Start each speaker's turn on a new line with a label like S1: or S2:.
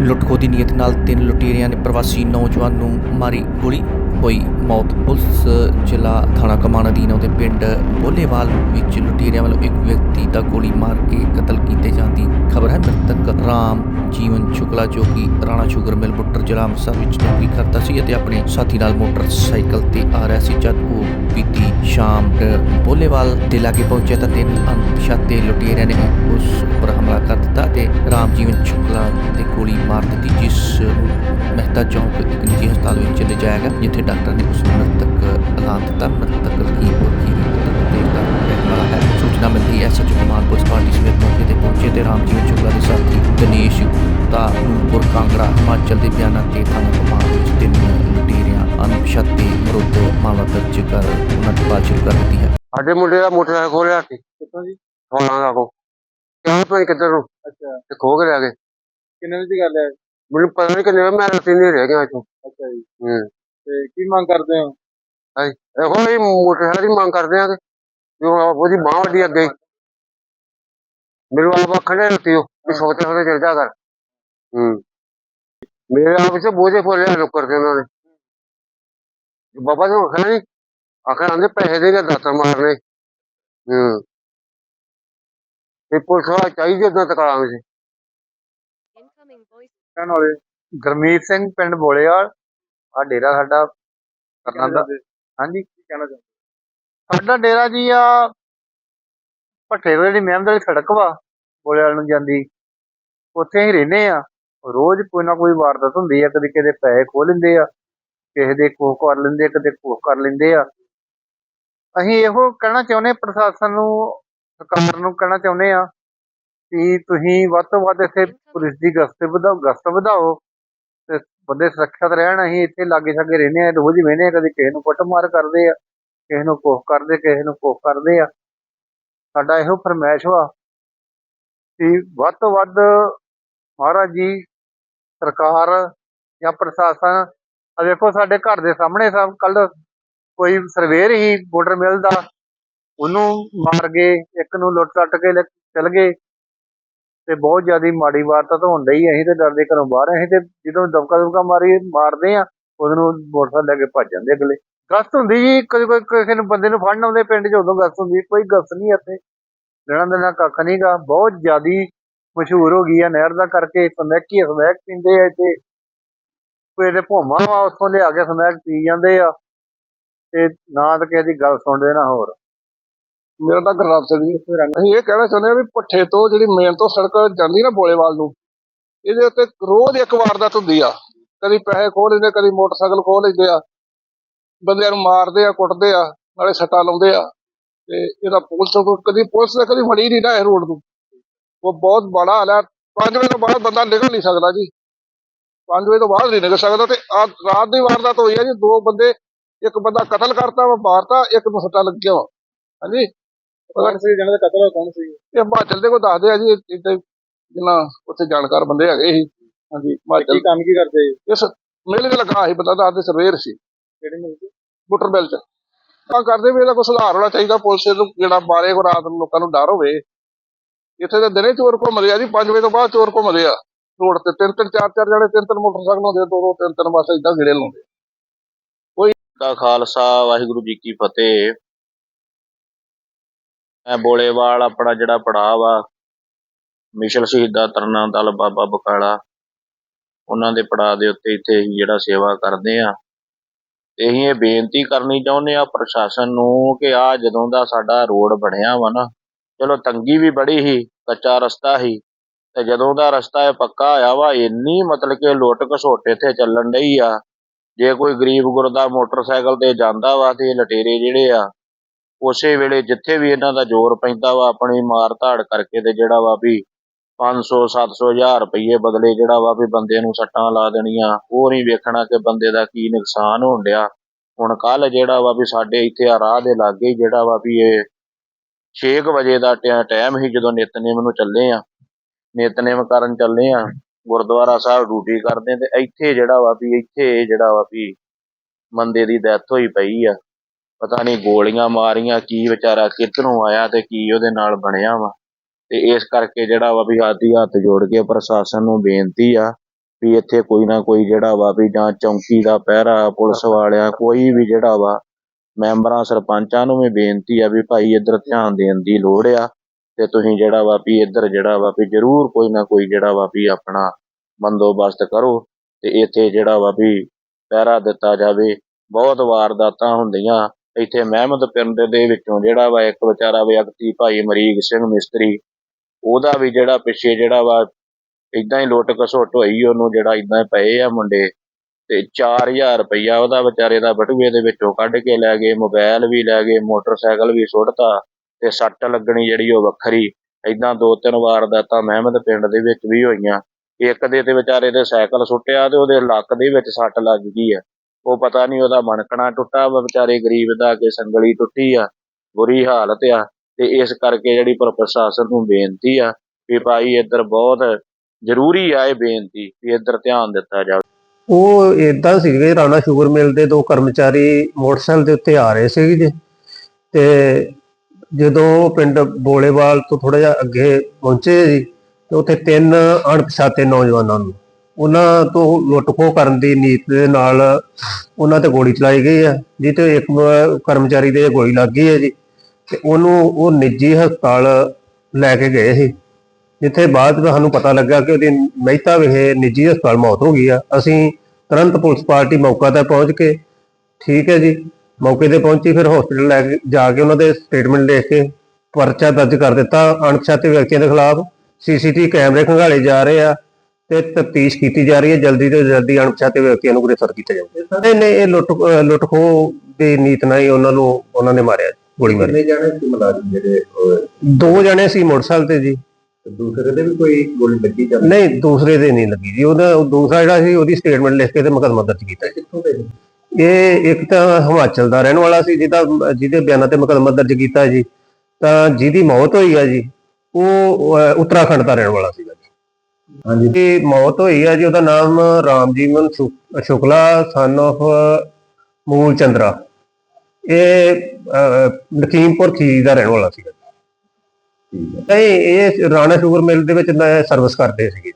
S1: ਲੁੱਟਖੋ ਦੀ ਨੀਅਤ ਨਾਲ ਤਿੰਨ ਲੁਟੇਰਿਆਂ ਨੇ ਪ੍ਰਵਾਸੀ ਨੌਜਵਾਨ ਨੂੰ ਮਾਰੀ ਗੋਲੀ। ਹੋਈ ਮੌਤ। ਪੁਲਿਸ, ਜ਼ਿਲ੍ਹਾ ਥਾਣਾ ਕਮਾਨ ਅਧੀਨ ਆਉਂਦੇ ਪਿੰਡ ਬੋਲੇਵਾਲ ਵਿੱਚ ਲੁਟੇਰਿਆਂ ਵੱਲੋਂ ਇੱਕ ਵਿਅਕਤੀ ਦਾ ਗੋਲੀ ਮਾਰ ਕੇ ਕਤਲ ਕੀਤੇ ਜਾਣ ਦੀ ਖਬਰ ਹੈ ਮ੍ਰਿਤਕ ਰਾਮ ਜੀਵਨ ਸ਼ੁਕਲਾ ਜੋ ਕਿ ਰਾਣਾ ਸ਼ੂਗਰ ਮਿਲ ਬੁੱਟਰ ਜ਼ਿਲ੍ਹਾ ਅੰਮ੍ਰਿਤਸਰ ਵਿੱਚ ਨੌਕਰੀ ਕਰਦਾ ਸੀ ਅਤੇ ਆਪਣੇ ਸਾਥੀ ਨਾਲ ਮੋਟਰਸਾਈਕਲ ਤੇ ਆ ਰਿਹਾ ਸੀ ਜਦ ਉਹ ਬੀਤੀ ਸ਼ਾਮ ਅ, ਬੋਲੇਵਾਲ ਦੇ ਲਾਗੇ ਪਹੁੰਚਿਆ ਤਾਂ ਤਿੰਨ ਅਣਪਛਾਤੇ ਲੁਟੇਰਿਆਂ ਨੇ ਉਸ ਉੱਪਰ ਹਮਲਾ ਕਰ ਦਿੱਤਾ ਤੇ ਰਾਮ ਜੀਵਨ ਸ਼ੁਕਲਾ ਤੇ ਗੋਲੀ ਮਾਰ ਦਿੱਤੀ ਜਿਸ ਨੂੰ ਮਹਿਤਾ ਚੌਂਕ ਇੱਕ ਨਿੱਜੀ ਹਸਪਤਾਲ ਵਿੱਚ ਲਿਜਾਇਆ ਗਿਆ ਜਿੱਥੇ ਡਾਕਟਰ ਨੇ ਉਸ ਨੂੰ ਮ੍ਰਿਤਕ ਐਲਾਨ ਦਿੱਤਾ ਮ੍ਰਿਤਕ ਲਖੀਮਪੁਰ ਖੀਰੀ ਹੈ ਐਸਐਚਓ ਪੁਲਿਸ ਪਾਰਟੀ ਸਮੇਤ ਮੌਕੇ ਤੇ ਪਹੁੰਚੇ ਤੇ ਰਾਮ ਜੀਵਨ ਸ਼ੁਕਲਾ ਦੇ ਸਾਥੀ ਦਿਨੇਸ਼ ਗੁਪਤਾ ਨੂਰਪੁਰ ਕਾਂਗੜਾ ਹਿਮਾਚਲ ਦੇ ਬਿਆਨਾਂ ਤੇ ਥਾਣਾ ਕਮਾਨ ਵਿੱਚ ਤਿੰਨ ਲੁਟੇਰਿਆਂ ਅਣਪਛਾਤੇ ਵਿਰੁੱਧ ਮਾਮਲਾ ਦਰਜ ਕਰ ਉਹਨਾਂ ਦੀ ਕਰ ਦਿੱਤੀ ਹੈ।
S2: ਸਾਡੇ ਮੁੰਡੇ ਦਾ ਮੋਟਰਸਾਈਕਲ ਖੋਹ ਲਿਆ ਸੀ।
S3: ਕਿੱਥੋਂ ਜੀ?
S2: ਹੋਣਾ ਦਾ ਕੋ ਕਿਉਂ ਪਤਾ ਨੀ ਕਿੱਧਰ ਨੂੰ।
S3: ਅੱਛਾ।
S2: ਤੇ ਖੋਹ ਕੇ ਲੈ ਗਏ।
S3: ਕਿੰਨੇ ਵਜੇ ਦੀ ਗੱਲ ਹੈ?
S2: ਮੈਨੂੰ ਪਤਾ ਨਹੀਂ ਕਿੰਨੇ ਮੈਂ ਰਾਤੀ ਨਹੀਂ ਰਹਿ ਗਿਆ ਇੱਥੋਂ।
S3: ਅੱਛਾ ਜੀ।
S2: ਹੂੰ।
S3: ਤੇ ਕੀ ਮੰਗ ਕਰਦੇ ਹੋ?
S2: ਇਹੋ ਹੀ ਮੋਟਰਸਾਈਕਲ ਦੀ ਮੰਗ ਕਰਦੇ ਆ ਕਿ ਜੋ ਉਹਦੀ ਬਾਂਹ ਵੱਡੀ ਅੱਗੇ। ਮੇਰੇ ਆਪ ਅੱਖਾਂ ਨੇ ਰਤੀ ਉਹ ਸੋਚੇ ਸੋਚੇ ਚੱਲ ਜਾ ਕਰ। ਹੂੰ। ਮੇਰੇ ਆਪ ਵਿੱਚ ਬੋਝੇ ਫੋਲਿਆ ਨੁੱਕਰ ਦੇ ਉਹਨਾਂ ਨੇ ਬਾਬਾ ਜੀ ਨੂੰ ਆਖਿਆ ਨਹੀਂ ਆਖਿਆ ਆਂਦੇ ਪੈਸੇ ਦੇ ਕੇ ਦਾਤਾ ਮਾਰਨੇ। ਹੂੰ। ਤੇ ਪੁਲਿਸ ਵਾਲਾ ਚਾਹੀਦੇ ਉਦਾਂ ਤਕਾਲਾਂ ਵਿੱਚ।
S4: Incoming voice.
S3: ਕਹਿਣ ਵਾਲੇ
S5: ਗਰਮੀਤ ਸਿੰਘ ਪਿੰਡ ਬੋਲੇਵਾਲ। ਆ ਡੇਰਾ ਸਾਡਾ ਕਰਨਾ ਦਾ। ਹਾਂਜੀ
S3: ਕੀ ਕਹਿਣਾ ਚਾਹੁੰਦੇ?
S5: ਸਾਡਾ ਡੇਰਾ ਜੀ ਆ ਭੱਠੇ ਤੋਂ ਜਿਹੜੀ ਮਹਿਮਦ ਵਾਲੀ ਸੜਕ ਵਾ ਬੋਲੇਵਾਲ ਨੂੰ ਜਾਂਦੀ। ਉੱਥੇ ਅਸੀਂ ਰਹਿੰਦੇ ਆ ਰੋਜ਼ ਕੋਈ ਨਾ ਕੋਈ ਵਾਰਦਾਤ ਹੁੰਦੀ ਆ, ਕਦੇ ਕਿਤੇ ਪੈਸੇ ਖੋਹ ਲੈਂਦੇ ਆ, ਕਿਸੇ ਦੇ ਕੋਹ ਕਰ ਲੈਂਦੇ ਆ, ਕਦੇ ਕੋਹ ਕਰ ਲੈਂਦੇ ਆ। ਅਸੀਂ ਇਹੋ ਕਹਿਣਾ ਚਾਹੁੰਦੇ ਪ੍ਰਸ਼ਾਸਨ ਨੂੰ, ਸਰਕਾਰ ਨੂੰ ਕਹਿਣਾ ਚਾਹੁੰਦੇ ਆ ਕਿ ਤੁਸੀਂ ਵੱਧ ਤੋਂ ਵੱਧ ਇੱਥੇ ਪੁਲਿਸ ਦੀ ਗਸ਼ਤ ਵਧਾਓ ਗਸ਼ਤ ਵਧਾਓ ਤੇ ਬੰਦੇ ਸੁਰੱਖਿਅਤ ਰਹਿਣ। ਅਸੀਂ ਇੱਥੇ ਲਾਗੇ ਛਾਗੇ ਰਹਿੰਦੇ ਆ ਰੋਜ਼ ਹੀ ਵਹਿੰਦੇ ਆ ਕਦੇ ਕਿਸੇ ਨੂੰ ਕੁੱਟਮਾਰ ਕਰਦੇ ਆ, ਕਿਸੇ ਨੂੰ ਕੋਹ ਕਰਦੇ, ਕਿਸੇ ਨੂੰ ਕੋਹ ਕਰਦੇ ਆ। ਸਾਡਾ ਇਹੋ ਫਰਮਾਇਸ਼ ਵਾ ਕਿ ਵੱਧ ਤੋਂ ਵੱਧ ਮਹਾਰਾਜ ਜੀ, ਸਰਕਾਰ ਜਾਂ ਪ੍ਰਸ਼ਾਸਨ ਆ ਵੇਖੋ ਸਾਡੇ ਘਰ ਦੇ ਸਾਹਮਣੇ ਸਭ, ਕੱਲ ਕੋਈ ਸਰਵੇਰ ਹੀ ਵੋਟਰ ਮਿਲ ਦਾ ਉਹਨੂੰ ਮਾਰ ਗਏ, ਇੱਕ ਨੂੰ ਲੁੱਟ ਲੱਟ ਕੇ ਲੈ- ਚਲ ਗਏ ਤੇ ਬਹੁਤ ਜ਼ਿਆਦਾ ਮਾੜੀ ਵਾਰਤਾ ਤਾਂ ਹੋਣ ਡਈ ਅਸੀਂ ਤੇ ਡਰਦੇ ਘਰੋਂ ਬਾਹਰ ਅਸੀਂ ਤੇ ਜਦੋਂ ਦਬਕਾ ਦੁਬਕਾ ਮਾਰੀ, ਮਾਰਦੇ ਆ ਉਦੋਂ ਨੂੰ ਮੋਟਰਸਾਈਕਲ ਲੈ ਕੇ ਭੱਜ ਜਾਂਦੇ ਅਗਲੇ। ਗਸਤ ਹੁੰਦੀ ਜੀ, ਕਦੇ ਕੋਈ ਕਿਸੇ ਨੂੰ ਬੰਦੇ ਨੂੰ ਫੜਨ ਆਉਂਦੇ ਪਿੰਡ 'ਚ, ਉਦੋਂ ਗਸਤ ਹੁੰਦੀ, ਕੋਈ ਗਸਤ ਨਹੀਂ ਇੱਥੇ। ਲੈਣਾ ਦੇਣਾ ਕੱਖ ਨਹੀਂਗਾ ਬਹੁਤ ਜ਼ਿਆਦੀ ਮਸ਼ਹੂਰ ਹੋ ਗਈ ਆ ਨਹਿਰ ਦਾ ਕਰਕੇ ਸਮੈਕ ਹੀ ਸਮੈਕ ਪੀਂਦੇ ਆ ਇੱਥੇ। ਕੋਈ ਇਹਦੇ ਭੋਮਾ ਵਾ, ਉੱਥੋਂ ਲਿਆ ਕੇ ਸਮੈਕ ਪੀ ਜਾਂਦੇ ਆ। ਤੇ ਨਾ ਤਾਂ ਕਿਸੇ ਦੀ ਗੱਲ ਸੁਣਦੇ ਨਾ ਹੋਰ।
S6: ਮੇਰਾ ਤਾਂ ਗੁਰਨਾਮ ਸਿੰਘ ਜੀ ਅਸੀਂ ਇਹ ਕਹਿਣਾ ਚਾਹੁੰਦੇ ਹਾਂ ਵੀ ਪੱਠੇ ਤੋਂ ਜਿਹੜੀ ਮੇਨ ਤੋਂ ਸੜਕ ਜਾਂਦੀ ਨਾ ਬੋਲੇਵਾਲ ਨੂੰ, ਇਹਦੇ ਉੱਤੇ ਰੋਜ਼ ਇੱਕ ਵਾਰਦਾਤ ਹੁੰਦੀ ਆ। ਕਦੀ ਪੈਸੇ ਖੋਹ ਲੈਂਦੇ, ਕਦੀ ਮੋਟਰਸਾਈਕਲ ਖੋਹ ਲੈਂਦੇ ਆ। ਬੰਦਿਆਂ ਨੂੰ ਮਾਰਦੇ ਆ ਕੁੱਟਦੇ ਆ ਨਾਲੇ ਸੱਟਾਂ ਲਾਉਂਦੇ ਆ। ਤੇ ਇਹਦਾ ਪੁਲਿਸ ਤੋਂ ਕਦੀ ਪੁਲਿਸ ਨੇ ਕਦੀ ਫੜੀ ਨਹੀਂ ਨਾ ਇਹ ਰੋਡ ਨੂੰ ਉਹ ਬਹੁਤ ਬੜਾ ਹਾਲ ਹੈ 5 ਵਜੇ ਤੋਂ ਬਾਅਦ ਬੰਦਾ ਨਿਕਲ ਨਹੀਂ ਸਕਦਾ ਜੀ। 5 ਵਜੇ ਤੋਂ ਬਾਅਦ ਨਹੀਂ ਨਿਕਲ ਸਕਦਾ ਤੇ ਆ ਰਾਤ ਦੀ ਵਾਰਦਾਤ ਹੋਈ ਆ ਜੀ। ਦੋ ਬੰਦੇ ਇੱਕ ਬੰਦਾ ਕਤਲ ਕਰਤਾ ਵਾ ਮਾਰਤਾ ਇੱਕ ਨੂੰ ਸੱਟਾਂ ਲੱਗੀਆਂ ਵਾ। ਹਾਂਜੀ?
S3: ਕੌਣ ਸੀ? ਜਿਹਨਾਂ ਦਾ ਕਤਲ ਹੋਇਆ ਕੌਣ ਸੀ?
S6: ਇਹ ਹਿਮਾਚਲ ਦੇ ਕੋ ਦੱਸਦੇ ਆ ਜੀ। ਇੱਥੇ ਜਿੰਨਾ ਉੱਥੇ ਜਾਣਕਾਰ ਬੰਦੇ ਹੈਗੇ ਸੀ। ਹਾਂਜੀ
S3: ਕੀ
S6: ਹਿਮਾਚਲ
S3: ਕੰਮ ਕੀ ਕਰਦੇ?
S6: ਇਸ ਮੇਲੇ ਤੇ ਲੱਗਾ ਸੀ ਬੰਦਾ ਦੱਸਦੇ ਸਰਵੇਰ ਸੀ।
S3: ਕਿਹੜੀ ਮਿਲ ਗਈ
S6: ਬੁੱਟਰ ਬਿੱਲ ਚ ਤਾਂ ਕਰਦੇ ਵੀ ਇਹਦਾ ਕੋਈ ਸੁਧਾਰ ਹੋਣਾ ਚਾਹੀਦਾ, ਪੁਲਿਸ ਨੂੰ ਜਿਹੜਾ ਮਾਰੇ ਕੋ ਰਾਤ ਨੂੰ ਲੋਕਾਂ ਨੂੰ ਡਰ ਹੋਵੇ। ਇੱਥੇ ਤਾਂ ਦਿਨੇ ਚੋਰ ਘੁੰਮਦੇ ਆ ਜੀ 5 ਵਜੇ ਤੋਂ ਬਾਅਦ ਚੋਰ ਘੁੰਮਦੇ ਆ। ਰੋਡ ਤੇ ਤਿੰਨ ਤਿੰਨ, ਚਾਰ ਚਾਰ ਜਣੇ, ਤਿੰਨ ਤਿੰਨ ਮੋਟਰਸਾਈਕਲ ਹੁੰਦੇ ਦੋ ਦੋ, ਤਿੰਨ ਤਿੰਨ ਬਸ ਇਦਾਂ ਗੇੜੇ ਲਾਉਂਦੇ ਕੋਈ
S7: ਦਾ ਖਾਲਸਾ, ਵਾਹਿਗੁਰੂ ਜੀ ਕੀ ਫਤਿਹ। ਮੈਂ ਬੋਲੇਵਾਲ, ਆਪਣਾ ਜਿਹੜਾ ਪੜਾਅ ਵਾ, ਮਿਸ਼ਲ ਸ਼ਹੀਦਾ ਤਰਨਾ ਦਲ ਬਾਬਾ ਬਕਾਲਾ। ਉਹਨਾਂ ਦੇ ਪੜਾਅ ਦੇ ਉੱਤੇ ਇੱਥੇ ਅਸੀਂ ਜਿਹੜਾ ਸੇਵਾ ਕਰਦੇ ਆ। ਤੇ ਅਸੀਂ ਇਹ ਬੇਨਤੀ ਕਰਨੀ ਚਾਹੁੰਦੇ ਆ ਪ੍ਰਸ਼ਾਸਨ ਨੂੰ ਕਿ ਆ ਜਦੋਂ ਦਾ ਸਾਡਾ ਰੋਡ ਬਣਿਆ ਵਾ ਨਾ, ਚਲੋ ਤੰਗੀ ਵੀ ਬੜੀ ਸੀ, ਕੱਚਾ ਰਸਤਾ ਸੀ, ਤੇ ਜਦੋਂ ਦਾ ਰਸਤਾ ਇਹ ਪੱਕਾ ਹੋਇਆ ਵਾ, ਇੰਨੀ ਮਤਲਬ ਕਿ ਲੁੱਟ ਘਸੋਟ ਇੱਥੇ ਚੱਲਣ ਡਈ ਆ। ਜੇ ਕੋਈ ਗਰੀਬ ਗੁਰਦਾ ਮੋਟਰਸਾਈਕਲ ਤੇ ਜਾਂਦਾ ਵਾ ਤੇ ਲਟੇਰੇ ਜਿਹੜੇ ਆ, ਉਸੇ ਵੇਲੇ ਜਿੱਥੇ ਵੀ ਇਹਨਾਂ ਦਾ ਜ਼ੋਰ ਪੈਂਦਾ ਵਾ, ਆਪਣੀ ਮਾਰ ਧਾੜ ਕਰਕੇ ਤੇ ਜਿਹੜਾ ਵਾ ਵੀ 500 700 ਹਜ਼ਾਰ ਰੁਪਏ ਬਦਲੇ ਜਿਹੜਾ ਵਾ ਵੀ ਬੰਦੇ ਨੂੰ ਸੱਟਾਂ ਲਾ ਦੇਣੀਆਂ। ਉਹ ਨਹੀਂ ਵੇਖਣਾ ਕਿ ਬੰਦੇ ਦਾ ਕੀ ਨੁਕਸਾਨ ਹੋਣ ਡਿਆ। ਹੁਣ ਕੱਲ ਜਿਹੜਾ ਵਾ ਵੀ ਸਾਡੇ ਇੱਥੇ ਆ ਰਾਹ ਦੇ ਲਾਗੇ ਜਿਹੜਾ ਵਾ ਵੀ ਇਹ 6 ਵਜੇ ਦਾ ਟਾਈਮ ਹੀ ਜਦੋਂ ਨਿਤਨੇਮ ਨੂੰ ਚੱਲੇ ਆ। ਨਿਤਨੇਮ ਕਰਨ ਚੱਲੇ ਆ। ਗੁਰਦੁਆਰਾ ਸਾਹਿਬ ਡਿਊਟੀ ਕਰਦੇ ਤੇ ਇੱਥੇ ਜਿਹੜਾ ਵਾ ਵੀ ਇੱਥੇ ਜਿਹੜਾ ਵਾ ਵੀ ਬੰਦੇ ਦੀ ਡੈਥ ਹੋਈ ਪਈ ਆ। ਪਤਾ ਨਹੀਂ ਗੋਲੀਆਂ ਮਾਰੀਆਂ, ਕੀ ਵਿਚਾਰਾ ਕਿੱਧਰੋਂ ਆਇਆ ਤੇ ਕੀ ਉਹਦੇ ਨਾਲ ਬਣਿਆ ਵਾ। ਤੇ ਇਸ ਕਰਕੇ ਜਿਹੜਾ ਵਾ ਵੀ ਹਾਥੀ ਹੱਥ ਜੋੜ ਕੇ ਪ੍ਰਸ਼ਾਸਨ ਨੂੰ ਬੇਨਤੀ ਆ ਵੀ ਇੱਥੇ ਕੋਈ ਨਾ ਕੋਈ ਜਿਹੜਾ ਵਾ ਵੀ ਜਾਂ ਚੌਂਕੀ ਦਾ ਪਹਿਰਾ, ਪੁਲਿਸ ਵਾਲਿਆਂ, ਕੋਈ ਵੀ ਜਿਹੜਾ ਵਾ ਮੈਂਬਰਾਂ, ਸਰਪੰਚਾਂ ਨੂੰ ਵੀ ਬੇਨਤੀ ਆ ਵੀ ਭਾਈ ਇੱਧਰ ਧਿਆਨ ਦੇਣ ਦੀ ਲੋੜ ਆ ਤੇ ਤੁਸੀਂ ਜਿਹੜਾ ਵਾ ਵੀ ਇੱਧਰ ਜਿਹੜਾ ਵਾ ਵੀ ਜ਼ਰੂਰ ਕੋਈ ਨਾ ਕੋਈ ਜਿਹੜਾ ਵਾ ਵੀ ਆਪਣਾ ਬੰਦੋਬਸਤ ਕਰੋ ਤੇ ਇੱਥੇ ਜਿਹੜਾ ਵਾ ਵੀ ਪਹਿਰਾ ਦਿੱਤਾ ਜਾਵੇ। ਬਹੁਤ ਵਾਰਦਾਤਾਂ ਹੁੰਦੀਆਂ। ਇੱਥੇ ਮਹਿਮਦ ਪਿੰਡ ਦੇ ਵਿੱਚੋਂ ਜਿਹੜਾ ਵਾ ਇੱਕ ਵਿਚਾਰਾ ਵਿਅਕਤੀ ਭਾਈ ਅਮਰੀਕ ਸਿੰਘ ਮਿਸਤਰੀ ਉਹਦਾ ਵੀ ਜਿਹੜਾ ਪਿੱਛੇ ਜਿਹੜਾ ਵਾ ਇਦਾਂ ਹੀ ਲੁੱਟ ਘਸੁੱਟ ਹੋਈ ਉਹਨੂੰ ਜਿਹੜਾ ਇਦਾਂ ਪਏ ਆ ਮੁੰਡੇ ਤੇ 4000 ਰੁਪਈਆ ਉਹਦਾ ਵਿਚਾਰੇ ਦਾ ਬਟੂਏ ਦੇ ਵਿੱਚੋਂ ਕੱਢ ਕੇ ਲੈ ਗਏ ਮੋਬਾਈਲ ਵੀ ਲੈ ਗਏ, ਮੋਟਰਸਾਈਕਲ ਵੀ ਸੁੱਟਤਾ ਤੇ ਸੱਟ ਲੱਗਣੀ ਜਿਹੜੀ ਉਹ ਵੱਖਰੀ। ਇਦਾਂ ਦੋ ਤਿੰਨ ਵਾਰ ਦਾ ਤਾਂ ਮਹਿਮਦ ਪਿੰਡ ਦੇ ਵਿੱਚ ਵੀ ਹੋਈਆਂ। ਇੱਕ ਦੇ ਤੇ ਵਿਚਾਰੇ ਦੇ ਸਾਈਕਲ ਸੁੱਟਿਆ ਤੇ ਉਹਦੇ ਲੱਕ ਦੇ ਵਿੱਚ ਸੱਟ ਲੱਗ ਗਈ ਆ। ਉਹ ਪਤਾ ਨਹੀਂ ਉਹਦਾ ਮਣਕਣਾ ਟੁੱਟਾ ਵਾ, ਵਿਚਾਰੇ ਗਰੀਬ ਦਾ ਕਿ ਸੰਗਲੀ ਟੁੱਟੀ ਆ, ਬੁਰੀ ਹਾਲਤ ਆ। ਤੇ ਇਸ ਕਰਕੇ ਜਿਹੜੀ ਪ੍ਰਸ਼ਾਸਨ ਨੂੰ ਬੇਨਤੀ ਆ ਵੀ ਭਾਈ ਇੱਧਰ ਬਹੁਤ ਜ਼ਰੂਰੀ ਆ ਇਹ ਬੇਨਤੀ ਵੀ ਇੱਧਰ ਧਿਆਨ ਦਿੱਤਾ ਜਾਵੇ।
S8: ਉਹ ਇਦਾਂ ਸੀਗੇ ਰਾਣਾ ਸ਼ੂਗਰ ਮਿਲ ਦੇ ਦੋ ਕਰਮਚਾਰੀ ਮੋਟਰਸਾਈਕਲ ਦੇ ਉੱਤੇ ਆ ਰਹੇ ਸੀਗੇ ਜੀ। ਤੇ ਜਦੋਂ ਪਿੰਡ ਬੋਲੇਵਾਲ ਤੋਂ ਥੋੜਾ ਜਿਹਾ ਅੱਗੇ ਪਹੁੰਚੇ ਜੀ, ਤੇ ਉੱਥੇ ਤਿੰਨ ਅਣਪਛਾਤੇ ਨੌਜਵਾਨਾਂ ਨੂੰ, ਉਹਨਾਂ ਤੋਂ ਲੁੱਟ-ਖੋਹ ਕਰਨ ਦੀ ਨੀਤ ਦੇ ਨਾਲ ਉਹਨਾਂ ਤੇ ਗੋਲੀ ਚਲਾਈ ਗਈ ਹੈ ਜਿਹ ਇੱਕ ਕਰਮਚਾਰੀ ਦੇ ਗੋਲੀ ਲੱਗ ਗਈ ਹੈ ਜੀ। ਤੇ ਉਹਨੂੰ ਉਹ ਨਿੱਜੀ ਹਸਪਤਾਲ ਲੈ ਕੇ ਗਏ ਸੀ। ਜਿੱਥੇ ਬਾਅਦ ਵਿੱਚ ਸਾਨੂੰ ਪਤਾ ਲੱਗਾ ਕਿ ਉਹਦੀ ਮਹਿਤਾ ਵਿਖੇ ਨਿੱਜੀ ਹਸਪਤਾਲ ਮੌਤ ਹੋ ਗਈ ਆ। ਅਸੀਂ ਤੁਰੰਤ ਪੁਲਿਸ ਪਾਰਟੀ ਮੌਕਾ ਤੇ ਪਹੁੰਚ ਕੇ, ਠੀਕ ਹੈ ਜੀ, ਮੌਕੇ ਤੇ ਪਹੁੰਚੀ, ਫਿਰ ਹਸਪੀਟਲ ਲੈ ਕੇ ਜਾ ਕੇ ਉਹਨਾਂ ਦੇ ਸਟੇਟਮੈਂਟ ਲਿਖ ਕੇ ਪਰਚਾ ਦਰਜ ਕਰ ਦਿੱਤਾ। ਅਣਪਛਾਤੇ ਵਿਅਕਤੀਆਂ ਦੇ ਖਿਲਾਫ ਸੀਸੀਟੀਵੀ ਕੈਮਰੇ ਖੰਗਾਲੇ ਜਾ ਰਹੇ ਆ ਤੇ ਤਫਤੀਸ਼ ਕੀਤੀ ਜਾ ਰਹੀ ਹੈ। ਜਲਦੀ ਤੋਂ ਜਲਦੀ ਅਣਪਛਾਤੇ ਵਿਅਕਤੀਆਂ ਨੂੰ ਗ੍ਰਿਫਤਾਰ ਕੀਤਾ ਜਾਊਗਾ ਨਹੀਂ ਨਹੀਂ ਇਹ ਲੁੱਟ ਅਹ ਲੁੱਟ ਖੋਹ ਦੀ ਨੀਤ ਨਾਲ ਹੀ ਉਹਨਾਂ ਨੂੰ ਉਹਨਾਂ ਨੇ ਮਾਰਿਆ ਗੋਲੀ ਮਾਰੀ।
S9: ਕਿੰਨੇ ਜਾਣੇ ਸੀ ਮੁਲਾਜ਼ਮ ਜਿਹੜੇ ਅਹ,
S8: ਦੋ ਜਣੇ ਸੀ ਮੋਟਰਸਾਈਕਲ ਤੇ ਜੀ।
S9: ਦੂਸਰੇ ਦੇ ਵੀ ਕੋਈ ਗੋਲੀ ਲੱਗੀ ਜਾਂ
S8: ਨਹੀਂ? ਦੂਸਰੇ ਦੇ ਨਹੀਂ ਲੱਗੀ ਜੀ। ਉਹਦਾ ਉਹ ਦੂਸਰਾ ਜਿਹੜਾ ਸੀ ਉਹਦੀ ਸਟੇਟਮੈਂਟ ਲਿਖ ਕੇ ਤੇ ਮੁਕੱਦਮਾ ਦਰਜ ਕੀਤਾ।
S9: ਕਿੱਥੋਂ ਦੇ ਨੇ?
S8: ਇਹ ਇੱਕ ਤਾਂ ਹਿਮਾਚਲ ਦਾ ਰਹਿਣ ਵਾਲਾ ਸੀ ਜਿਹਦਾ ਜਿਹਦੇ ਬਿਆਨਾਂ ਤੇ ਮੁਕੱਦਮਾ ਦਰਜ ਕੀਤਾ ਜੀ। ਤਾਂ ਜਿਹਦੀ ਮੌਤ ਹੋਈ ਆ ਜੀ ਉਹ ਅਹ, ਉੱਤਰਾਖੰਡ ਦਾ ਰਹਿਣ ਵਾਲਾ ਸੀਗਾ ਜੀ।
S9: ਹਾਂਜੀ।
S8: ਦੀ ਮੌਤ ਹੋਈ ਆ ਜੀ ਉਹਦਾ ਨਾਮ ਰਾਮਜੀਵਨ ਸ਼ੁ- ਸ਼ੁਕਲਾ ਸਨ of ਮੂਲ ਚੰਦਰਾ। ਇਹ ਲਖੀਮਪੁਰ ਖੀਰੀ ਦਾ ਰਹਿਣ ਵਾਲਾ ਸੀਗਾ।
S9: ਠੀਕ ਹੈ।
S8: ਇਹ ਰਾਣਾ ਸ਼ੂਗਰ ਮਿਲ ਦੇ ਵਿੱਚ ਸਰਵਿਸ ਕਰਦੇ ਸੀਗੇ।